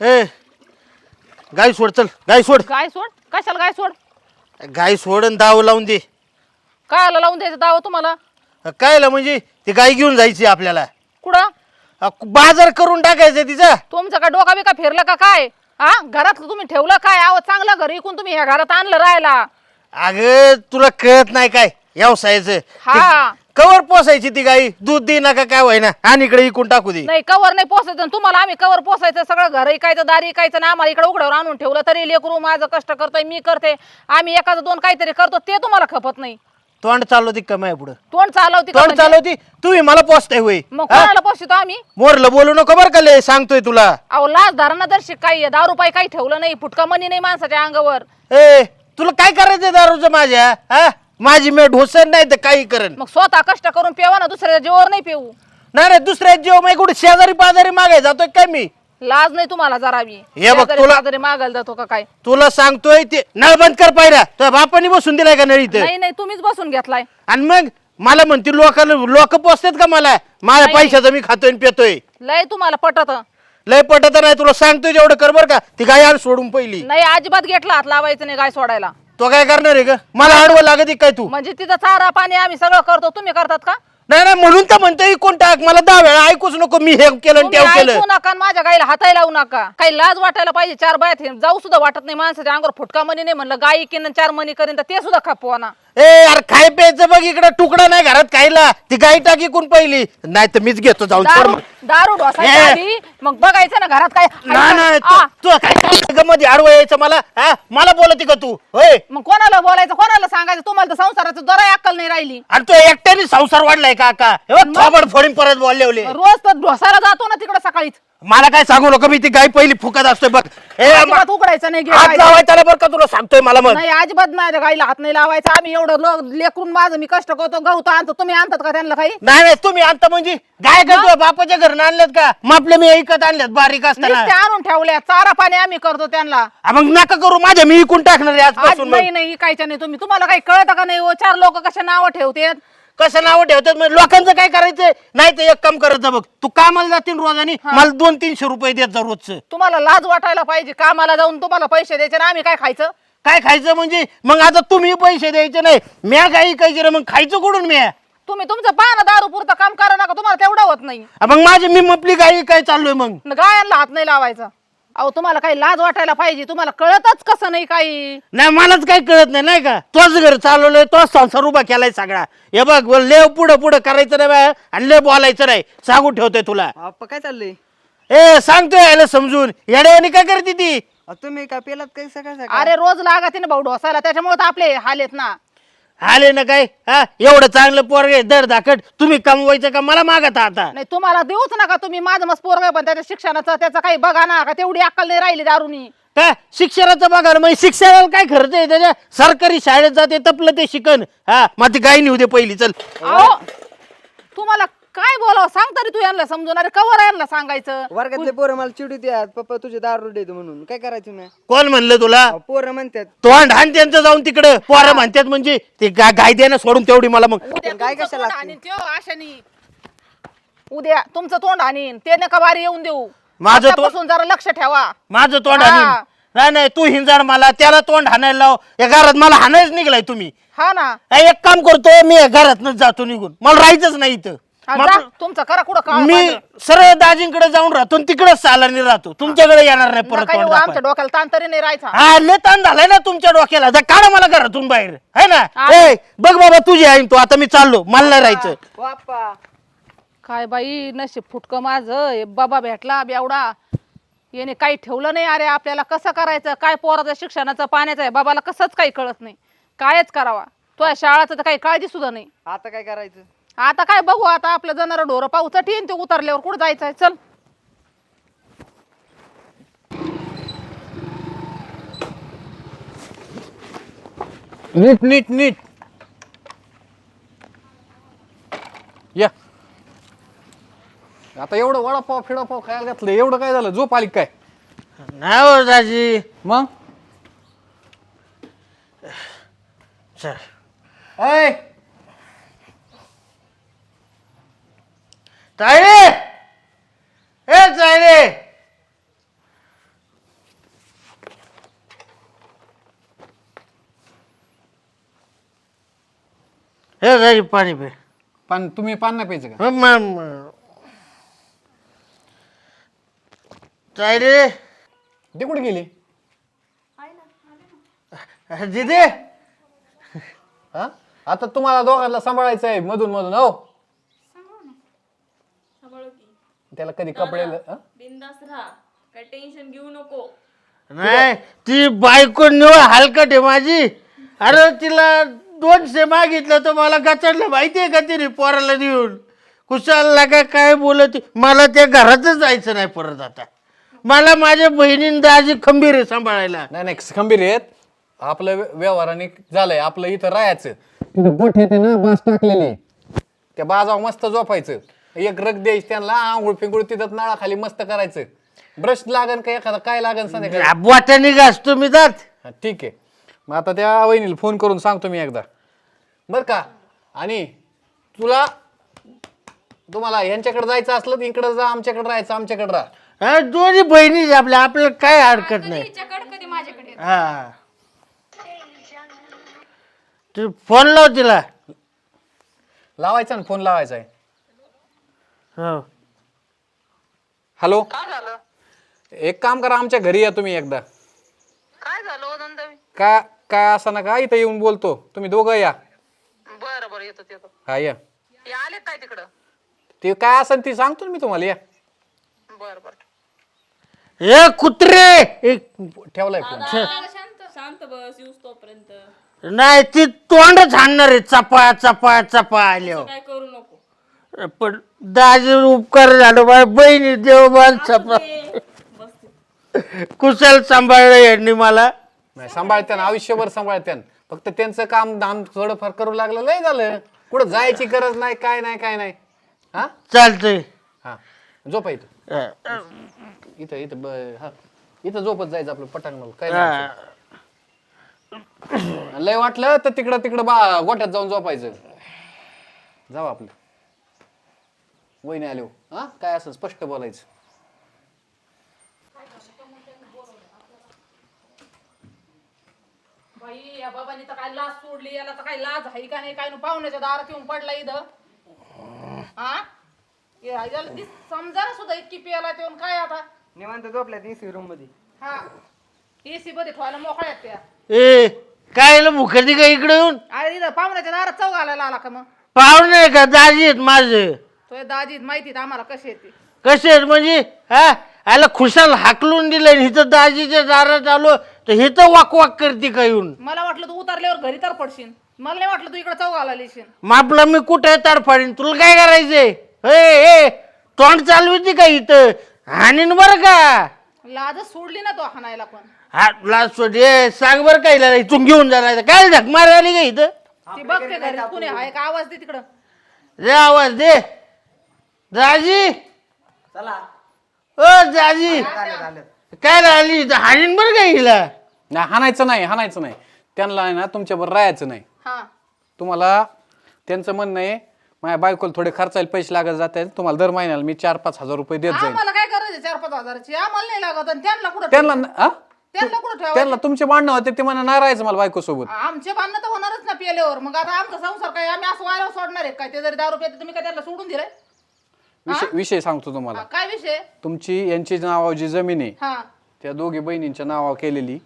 ए गाय सोड चल गाय सोड. गाय सोड? कशाला गाय सोड? गाय सोड आणि दाव लावून दे. काय आला लावून द्यायचं दावा तुम्हाला? कायला म्हणजे? ती गाय घेऊन जायची आपल्याला. कुठं? अ, बाजार करून टाकायचं तिचा. तुमचं का डोका बिका फिरलं का काय? हा घरातलं तुम्ही ठेवलं काय? आव चांगलं घर इकून तुम्ही ह्या घरात आणलं राहायला. अगं तुला कळत नाही काय? व्यवसायाचं. हा. कवर पोसायची ती गाई. दूध दे नका काय व्हायना आणि इकडे इकून टाकू दे. नाही कवर नाही पोसायचं. आणि तुम्हाला आम्ही कवर पोसायचं सगळं घर इकायचं दारी इकायचं ना आम्हाला इकडे उघड्यावर आणून ठेवलं तरी लेकरू माझं कष्ट करतोय मी करते. आम्ही एखादं दोन काहीतरी करतो ते तुम्हाला खपत नाही. तोंड चालवती कमाय पुढं? तोंड चालवती का तोंड म्हणजे? चालवती? तुम्ही मला पोचताय होय. मग हा? कोणाला पोसतो आम्ही? मोरलं बोलू नको बरं का लय सांगतोय तुला. अहो लाज धारणा दर्शिक काही आहे. दारू पाय काही ठेवलं नाही फुटका मनी नाही माणसाच्या अंगावर. ए तुला काय करायचं दारूचं माझ्या? हा? माझी मेट ढोसन नाही तर काही करण मग स्वतः कष्ट करून पेवा ना दुसऱ्या जीवावर नाही पेऊ नाही नाही दुसऱ्या जीव मी कुठे शेजारी पाजारी मागाय जातोय काय मी? लाज नाही तुम्हाला जरा बी. हे बघ, तुला- मागायला जातो का काय? तुला सांगतोय ते नळ बंद कर पाहिला. तुझ्या बापाने बसून दिलाय का नळी इथं? नाही नाही तुम्हीच बसून घेतलाय. आणि मग मला म्हणते लोकांना लोक पोचतात का मला? माझ्या नाही. पैशाचं मी खातोय आणि पितोय. लय तुम्हाला पटत. लय पटत नाही तुला सांगतोय तेवढं कर बर का. ती गाय आण सोडून पहिली. नाही अजिबात घेतला हात लावायचं नाही गाय सोडायला. तो काय करणार आहे का मला आडवं लागत आहे काय तू? म्हणजे तिथं चारा पाणी आम्ही सगळं करतो तुम्ही करतात का? नाही नाही म्हणून तर म्हणतोय कोण टाक. मला दहा वेळा ऐकूच नको मी हे केलं आणि तुम्ही तेव केलं. ऐकू नका आणि माझ्या गाईला हाताय लावू नका. काही लाज वाटायला पाहिजे चार बायात हे जाऊ सुद्धा वाटत नाही माणसाच्या अंगावर फुटका मनी नाही म्हणलं गाई किन चार मनी करीन तर ते सुद्धा खपवा ना ए यार खाय प्यायचं बघ इकडे. तुकडा नाही घरात खायला. ती गाय टाकी कोण पहिली? नाही तर मीच घेतो जाऊन. सोड दारू मग. दारू ढोसायच्या ए. आधी मग बघायचं ना घरात काय नाही नाही आ, तू तू काय मध्ये? आडवं यायचं मला? हा? मला बोलती का तू? होय? मग कोणाला बोलायचं? कोणाला सांगायचं? तुम्हाला तर संसाराचं जरा अक्कल नाही राहिली. आणि तू एकट्याने संसार वाढलाय का का थोबड फोडीन परत बोलले रोज तर ढोसायला जातो ना तिकडे सकाळीच. मला काय सांगू नको मी ती गाय पहिली फुकत असतोय बघ. ए, मा- अजिबात उघडायचं नाही हात गिळायचं. लावाय त्याला बरं का तुला सांगतोय मला मग? नाही अजिबात माझ्या गाईला हात नाही लावायचा. आम्ही एवढं लो- लेकरून माझं मी कष्ट करतो गहू आणतो. तुम्ही आणतात का त्यांना काही? नाही नाही तुम्ही आणता म्हणजे? गाय का तुझ्या बापाच्या घरनं आणल्यात का? मग आपले मी ऐकत आणल्यात बारीक असताना. नुसते आणून ठेवल्या. चारा पाणी आम्ही करतो त्यांना. हा, मग नका करू माझ्या मी इकून टाकणार आहे आज आजपासून मग. नाही नाही इकायच्या नाही तुम्ही. तुम्हाला काही कळतं का नाही? हो चार लोक कशा नावं ठेवतात? कसं नाव ठेवतात? मग लोकांचं काय करायचंय? नाही तर एक काम करत जा बघ. तू कामाला जातील रोजानी मला दोन तीनशे रुपये देत जा रोजचं. तुम्हाला लाज वाटायला पाहिजे. कामाला जाऊन तुम्हाला पैसे द्यायचे ना आम्ही काय खायचं? काय खायचं म्हणजे? मग आता तुम्ही पैसे द्यायचे नाही. म्या काही खायचे रे मग खायचं कुठून म्या? तुम्ही तुमचं पाहणं दारू पुरतं काम करा नका तुम्हाला तेवढं होत नाही. मग माझी मी मपली गाई काय चाललोय मग? न गायांना हात नाही लावायचा. अहो तुम्हाला काही लाज वाटायला पाहिजे. तुम्हाला कळतच कसं नाही काही. नाही मलाच काही कळत नाही नाही का? तोच घर चालवलंय तोच संसार उभा केलाय सगळा. हे बघ व लेव पुढं पुढं करायचं नाही बा, आणि लय बोलायचं नाही. सांगून ठेवतोय तुला. काय चाललंय? ए सांगतोय याला समजून. येड्यावानी काय करते ती? तुम्ही काय पेलात काय सकाळ सकाळ? अरे रोज लागत ना भाऊ ढोसायला. त्याच्यामुळे तर आपले हाल आहेत ना. आले ना काय? हा? एवढं चांगलं पोरग आहे दर दाखट तुम्ही कमवायचं का? मला मागत आता. नाही तुम्हाला देऊच नका तुम्ही. माझं मस्त पोरग पण त्याच्या शिक्षणाचं त्याचं काही बघा ना का तेवढी अक्कल नाही राहिली दारूनी. काय शिक्षणाचं बघा ना मग शिक्षणाला काय खर्च आहे त्याच्या सरकारी शाळेत जाते तपलं ते शिकन. हा ती गाय नेऊ दे पहिली चल. अहो तुम्हाला काय बोलावं? सांग तरी तू यांना समजून. अरे कवर यांना सांगायचं? वर्गातले पोरं मला चिडू द्या पप्पा तुझे दारू देतो म्हणून. काय करायचं मी कोण म्हणलं तुला? अहो, पोरं म्हणतात. तोंड हाण त्यांचं जाऊन तिकडं. पोरं म्हणतात म्हणजे ते गा- गाय द्या ना सोडून तेवढी मला मग. उद्या काय तुमचं कशाला तोंड त्यो आशानी. उद्या तुमचं तोंड हाणीन ते नका बारी येऊन देऊ. माझं तो- आतापासून जरा लक्ष ठेवा. माझं तोंड हा. हाणीन नाही नाही तू हिंजाड मला. त्याला तोंड हाणायला लाव. या घरात मला हाणायच निघलाय तुम्ही. हा ना. एक काम करतो मी घरात जातो निघून. मला राहायचंच नाही इथं. हा, जा, तुमचं करा कुठं काळ मी सरळ दाजींकडे जाऊन राहतो आणि तिकडेच सालानी राहतो. तुमच्याकडे येणार नाही परत तोंड आमच्या दाखवायला. डोक्याला ताण तरी नाही राहायचा. हा लय ताण झालाय ना तुमच्या डोक्याला. जा काढा मला घरातून बाहेर. है ना? हा. ए बघ बाबा तुझी आहे तू. आता मी चाललो. मला नाही राहायचं. ओ आप्पा काय बाई नशीब फुटकं माझं. हे बाबा भेटला बेवडा. याने काही ठेवलं नाही अरे आपल्याला कसं करायचं? काय पोराचं शिक्षणाचं पाण्याचं आहे? बाबाला कसंच काही कळत नाही. कायच करावा. तो शाळाचं तर काही काळजी सुद्धा नाही. आता काय करायचं? आता काय बघू आता आपलं जनावर ढोरं पाऊस ठेन ते उतरल्यावर कुठं जायचं आहे चल. नीट नीट नीट. या. आता एवढं वडापाव फिडापाव खायला घातलं? एवढं काय झालं? झोप आली काय? नाही हो दाजी. मग? चल. ऐ! तायडे! ए तायडे! हे राहिली पाणी पे. पण तुम्ही पान नाही प्यायचं का? हो, तायडे! ते कुठे गेले? दिदे! हा? आता तुम्हाला दोघांना सांभाळायचं आहे मधून मधून हो. त्याला कधी कपडे हा? बिंदास राहा. काय टेन्शन घेऊ नको. नाही ती बायको निवड हलकट आहे माझी. अरे तिला दोनशे मागितलं तर मला गचडलं. माहितीये का तिने पोराला देऊन कुशालला का काय बोलत? मला त्या घरातच जायचं नाही परत आता. मला माझ्या बहिणीन दाजी खंबीर आहे सांभाळायला. नाही नाही खंबीर आहेत. आपलं व्य- व्यवहाराने झालंय. आपलं इथं राहायचं. तिथं बोट येते ना बास टाकलेली. त्या बाजावर मस्त झोपायचं. एक रग द्यायची त्यांना आंघोळ पिंगुळ तिथं नाळाखाली मस्त करायचं. ब्रश लागन का एखादा? काय लागन संध्याकाळी? वाट्याने मी जात. हा, ठीक आहे. मग आता त्या वहिनीला फोन करून सांगतो मी एकदा. बरं का? आणि तुला तुम्हाला यांच्याकडे जायचं असलं तर इकडे जा आमच्याकडे राहायचं आमच्याकडे राहा. हा, दोन्ही बहिणी आपल्या आपल्याला काय हरकत नाही. तिच्याकडे कधी माझ्याकडे हा. तू फोन लाव तिला. लावायचा ना फोन लावायचा आहे. हो. हॅलो. एक काम करा आमच्या घरी या तुम्ही एकदा. काय झालं हो नंदवी का काय असं नका इथं येऊन बोलतो. तुम्ही दोघं या. बरं बरं येतो येतो. हा या. ते आले काय तिकडं? ते काय असेल ती सांगतो ना मी तुम्हाला या. बरं बरं. ए कुत्रे! एक ठेवलाय फोन. शांत शांत बस येऊस तोपर्यंत. नाही ती तोंडच हाणणार आहे. चपा चपा चपा आल्यावर. काय करू नको. पण दाजी उपकार झालो बाय बहिणी देवबान चपा कुशल सांभाळलं यांनी मला. नाही सांभाळत्यान आयुष्यभर सांभाळत्यान. फक्त त्यांचं काम दाम थोडंफार करू लागलं लय झालं. कुठं जायची गरज नाही काय नाही काय नाही. हा? चालतंय. हा. झोपा इथं. अ, इथं इथं ब- हा. इथं झोपत जायचं आपलं पटांगण काय अ. लय वाटलं तर तिकडं तिकडं बा गोठ्यात जाऊन झोपायचं. जाऊ आपलं. वहिनी आलो हा. काय असं स्पष्ट बोलायचं. बाई या बाबांनी तर काय लाज सोडली याला तर काय लाज आहे का नाही? काय नु पाहुण्याच्या दारात येऊन पडला इथं? हा? या- याला ती समजा ना सुद्धा इतकी पियाला येऊन काय आता? निवांत रूममध्ये. हा. एसी मध्ये ठेवायला मोकळ्यात त्या. ए काय मुखर्जी का इकडे येऊन? अरे इथं पाहुण्याच्या दारात चौ घालायला आला का मग? पाहुणे का दाजी आहेत माझे? तो दाजी माहिती आम्हाला कशी येते कसे आहेत म्हणजे हा? आला खुशाल हाकलून दिलं हिथं दाजीच्या दारात आलो तर हिथं वाक वाक करते का येऊन? मला वाटलं तू उतरल्यावर घरी तर पडशील मला नाही वाटलं तू इकडे चौ घालायला येशील मापला मी कुठे तडफाडीन? तुला काय करायचंय? हे हे तोंड चालवती का इथं? हाणीन बरं का? लाजच सोडली ना तो हाणायला पण. हा लास्ट सोड. ए सांग बरं काय इथून घेऊन जाणार काय झक मार आली का इथं? ती बघते घरी कुणी आहे का? आवाज दे तिकडं. दे आवाज दे. दाजी! चला. ओ दाजी! आलं काय राहिली? इथं हाणीन बरं का हिला? नाही हाणायचं नाही हाणायचं नाही. त्यांना आहे ना तुमच्याबरोबर राहायचं नाही. हा. तुम्हाला त्यांचं म्हणणं आहे माझ्या बायकोला थोडे खर्चायला पैसे लागत जात तुम्हाला दर महिन्याला मी चार पाच हजार रुपये देत जाईन. आम्हाला काय करायचं चार पाच हजाराची? आम्हाला नाही लागत आणि त्यांना कुठं त्यांना हा? त्यांना कुठं ठेवा त्यांना तुमचे भांडणं होते ते म्हणा नाही राहायचं मला बायको सोबत आमचे भांडणं तर होणारच ना पिल्यावर मग आता आमचा संसार काय? आम्ही असं वाऱ्यावर सोडणार आहे काय? ते जरी दारू पिते तुम्ही काय त्याला सोडून दिलंय? विषय विषय सांगतो तुम्हाला. हा, काय विषय? तुमची यांची नावावर जी जमीन आहे हा. त्या दोघी बहिणींच्या नावावर केलेली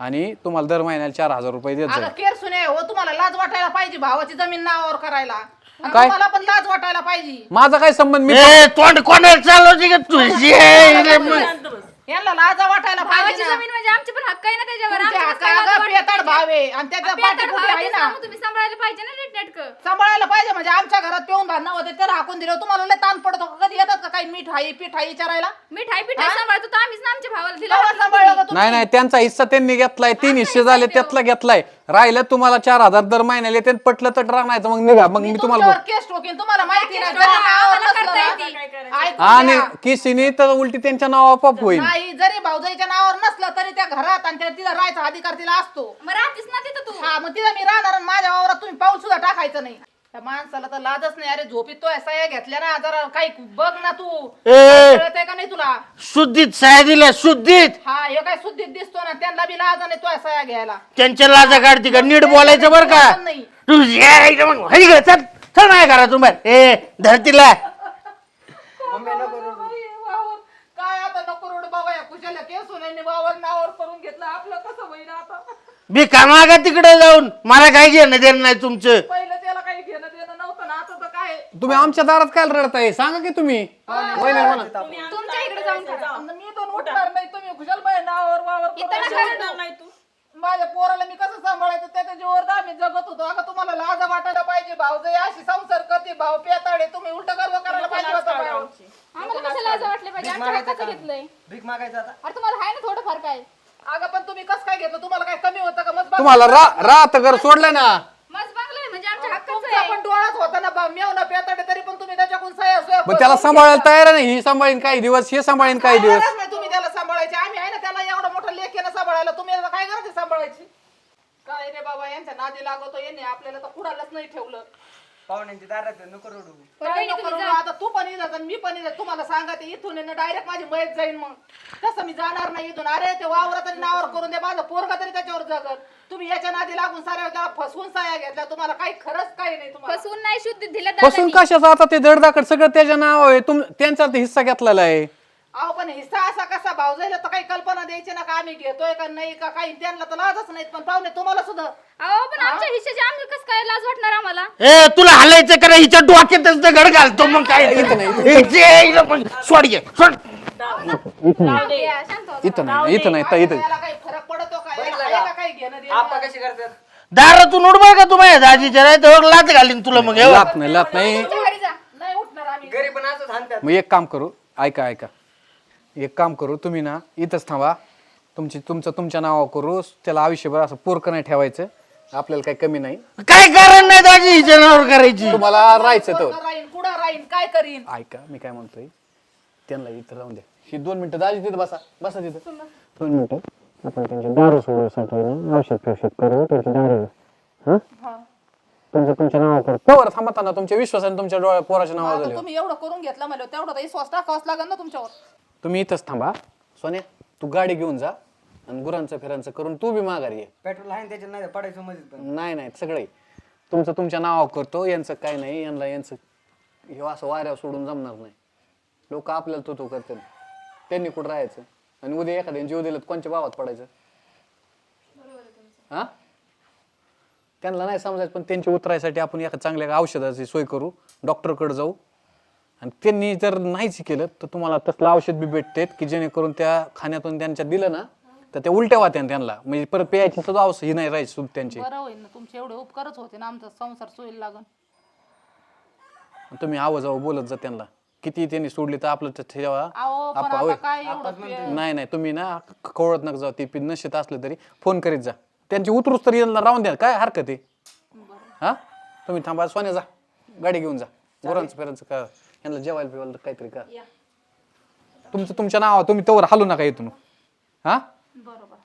आणि तुम्हाला दर महिन्याला चार हजार रुपये देत अगं जाईल केर सुने हो तुम्हाला लाज वाटायला पाहिजे भावाची जमीन नावावर करायला. आणि काय? तुम्हाला पण लाज वाटायला पाहिजे. माझा काय संबंध? मी ए तोंड कोणाला चालवते का तुझी? हिला मग- यांना लाजा वाटायला पाहिजे ना. जमीन म्हणजे आमचे पण हक्क आहे ना त्याच्यावर. तुमच्या आमचे कसं काय हाका लाज अगं वाटते पेताड त्याची? भाव आहे आणि पाठी भाव कुठे आहे आहे ते ना तुम्ही सांभाळायला पाहिजे ना नीटनेटकं सांभाळायला पाहिजे म्हणजे आमच्या घरात पिऊन भांडणं होते ते राखून दिलं. तुम्हाला लय ताण पडतो का? कधी येतात का काही मीठ आहे पीठ आहे विचारायला? मिठाई पिठाई सांभाळतो. तर आम्हीच ना आमच्या भावाला दिला. सांभाळलं का तुम्ही? नाही नाही त्यांचा हिस्सा त्यांनी घेतलाय तीन हिस्से झाले त्यातला घेतलाय. राहिलं तुम्हाला चार हजार दर महिन्याला येते पटलं तर राहण्याचं मग निघा. मग मी तुम्हाला तुमच्यावर केस ठोकीन. तुम्हाला माहिती ना केस जरी ठोका, नावावर आम्हाला नसलं करता ना. ऐकून आणि घ्या. किसीने तर उलटी त्यांच्या नावावर पप होईल. नाही जरी भाऊजाईच्या नावावर नसलं तरी त्या घरात आणि त्या तिला राहायचा अधिकार तिला असतो. मग राहतीस ना तिथं तू. हा मग तिला मी राहणार आणि माझ्या वावरात तुम्ही पाऊल सुद्धा टाकायचं नाही. त्या माणसाला तर लाजच नाही. अरे झोपीत तो सया घेतल्या ना जरा काही बघ ना तू. ए! कळत का नाही तुला? शुद्धीत साया दिल्या शुद्धीत! हा हे काय शुद्धीत दिसतो ना? त्यांना बी लाज नाही तो सया घ्यायला. त्यांच्या लाजा काढते का? नीट बोलायचं बरं का? नाही. तू ये इकडे मग. हरी गं, चल. ए धरतीला मम्मी नको रडू. वावर. काय आता नको रोड बाबा या कुशाला केस होण्याने वावर नावावर करून घेतलं. आपलं कसं होईना आता? मी कामागा तिकडे जाऊन. मला काय घेणं देणं नाही तुमचं. पहिलं त्याला काही घेणं देणं नव्हतं ना आता तर काय तुम्ही आमच्या दारात काय रडताय? सांगा की तुम्ही. वहिनी म्हणा तुमच्या इकडे जाऊन मी दोन उठणार नाही. तुम्ही कुशाल बाई नावावर वावर करून इथं नका रडू. नाही तू माझ्या पोराला मी कसं सांभाळायचं? त्याच्या जीवर आम्ही जगत होतो. अगं तुम्हाला लाज वाटायला पाहिजे भाऊ. जय अशी संसार करते भाऊ पेताडे तुम्ही उलट गर्व करायला पाहिजे होतं. आम्हाला कशाला असं वाटलं पाहिजे? आमच्या हक्काचं घेतलंय? भीक मागायचं आता? अरे तुम्हाला आहे ना थोडंफार काय? अगं पण तुम्ही कसं काय घेतलं? तुम्हाला काय कमी होतं का? मग बघ- तुम्हाला रा रात घर सोडलं ना मस्त बंगला म्हणजे आमच्या हक्काचं तुमचा आहे पण डोळाच होता ना बा मेवना पेताडे तरी पण तुम्ही त्याच्याकडून पण त्याला सांभाळायला तयार नाही ही सांभाळीन काही दिवस हे सांभाळीन काही दिवस. गरज नाही तुम्ही त्याला सांभाळायचे. आम्ही आहे ना त्याला एवढा मोठा लेखेनं सांभाळायला. तुम्ही आता काय गरज आहे सांभाळायची? काय रे बाबा यांच्या नादी लागतो यांनी आपल्याला तर कुणालाच नाही ठेवलं. पाहुण्यांची दारात नको रडू. काय नको रडू, आता तू पण आणि मी पण इथं तुम्हाला सांगा ते इथून डायरेक्ट माझी मयत जाईन मग. तसं मी जाणार नाही इथून. अरे ते वावर तरी नावावर करून दे माझं पोरगा तरी त्याच्यावर जगल. तुम्ही याच्या नादी लागून साऱ्या फसवून साया घेतल्या तुम्हाला काही खरंच काही नाही तुम्हाला. फसवून नाही शुद्ध दिलं फसून कशाचं? आता ते दडदाकड सगळं त्याच्या नाव आहे. तुम त्यांचा ते हिस्सा घेतलेला आहे. अहो पण हिस्सा असा कसा भाऊ जायला तर काही कल्पना द्यायची ना का? आम्ही घेतोय का नाही का? काही त्यांना तर लाजच नाहीत पण पाहुणे तुम्हाला सुद्धा. अहो पण आमच्या हिश्श्याची आम्ही कसं काय लाज वाटणार आम्हाला? ए तुला हलायचं करा हिच्या डोक्यातच दगड घालतो मग काय? जे, इकडं पण सोड ये, सोड. या, शांत व्हा. इथं नाही इथं नाही तर इथं. याला काही फरक पडतो का? याला आहे का? काही घेणं देणं? आपा कशी करतात? दारातून उठ बरं का तुम्हाला दाजीच्या नाही तर लाच घालीन तुला मग बघ. लात नाही लात नाही. तुमच्या घरी जा. नाही उठणार आम्ही. घरी पण असंच हाणतात. मग एक काम करू ऐका ऐका. एक काम करू तुम्ही ना इथंच थांबा. तुमची तुमचं तुमच्या नावावर करू. त्याला आयुष्यभर असं पोरकं नाही ठेवायचं. आपल्याला काही कमी नाही. काय कारण नाही दाजी हिच्या नावावर करायची. तुम्हाला राहायचं तर कुठं राहीन कुठं राहीन काय करीन? ऐका मी काय म्हणतोय त्यांना इथं राहून द्या. ही दोन मिनिटं दाजी तिथं बसा. बसा तिथं. दोन मिनिटं. आपण त्यांचे दारू सोडण्यासाठी ना. औषध प्रोषध करू त्यांची दारू. हा? तुमचं तुमच्या नावावर करू कवर थांबता ना तुमच्या विश्वासाने तुमच्या डोळ्या पोराच्या नावावर झाले. तुम्ही एवढं करून घेतलं म्हणलं तेवढं तर विश्वास टाकावाच लागेल ना तुमच्यावर. तुम्ही इथंच थांबा. सोन्या तू गाडी घेऊन जा आणि गुरांचं फिरांचं करून तू बी माघारी ये. पेट्रोल आहे त्याच्यात नाही पडायचं मजेत पण. नाही नाही सगळे तुमचं तुमच्या नावावर करतो यांचं काय नाही यांना यांचं हे असं वाऱ्यावर सोडून जमणार नाही. लोक आपल्याला तो तो करतात त्यांनी कुठं राहायचं? आणि उद्या एखाद्याने जीव दिलं तर कोणच्या भावात पडायचं? हा? त्यांना नाही समजायचं पण त्यांची उतरायसाठी आपण एका चांगल्या औषधाची सोय करू. डॉक्टरकडे जाऊ. आणि त्यांनी जर नाहीच केलं तर तुम्हाला तसलं औषध बी भेटते की जेणेकरून त्या खाण्यातून त्यांच्या दिलं ना तर त्या उलट्या वाट्या त्यांना. म्हणजे परत प्यायची सुद्धा औषध ही नाही राहायची सुद्धा त्यांची. बरं होईल ना तुमचे एवढे उपकारच होते ना आमचा संसार सोयीला लागन. तुम्ही आवाज आवाज बोलत जा त्यांना. किती त्यांनी सोडली तर आपलं तर ठेवा. अहो पण आपा आता होय. काय एवढं नाही नाही तुम्ही ना कवळत नका जाऊ. ती नशेत असलं तरी फोन करीत जा. त्यांची उतरूच तरी यांना राहून द्या. काय हरकत आहे? हा? तुम्ही थांबा सोन्या जा. गाडी घेऊन जा. गुरांचं फिरांचं का यांना जेवायला पिवायला तर काहीतरी का तुमचं तुमच्या नावा तुम्ही तवर हलू नका इथून. हा? बरोबर.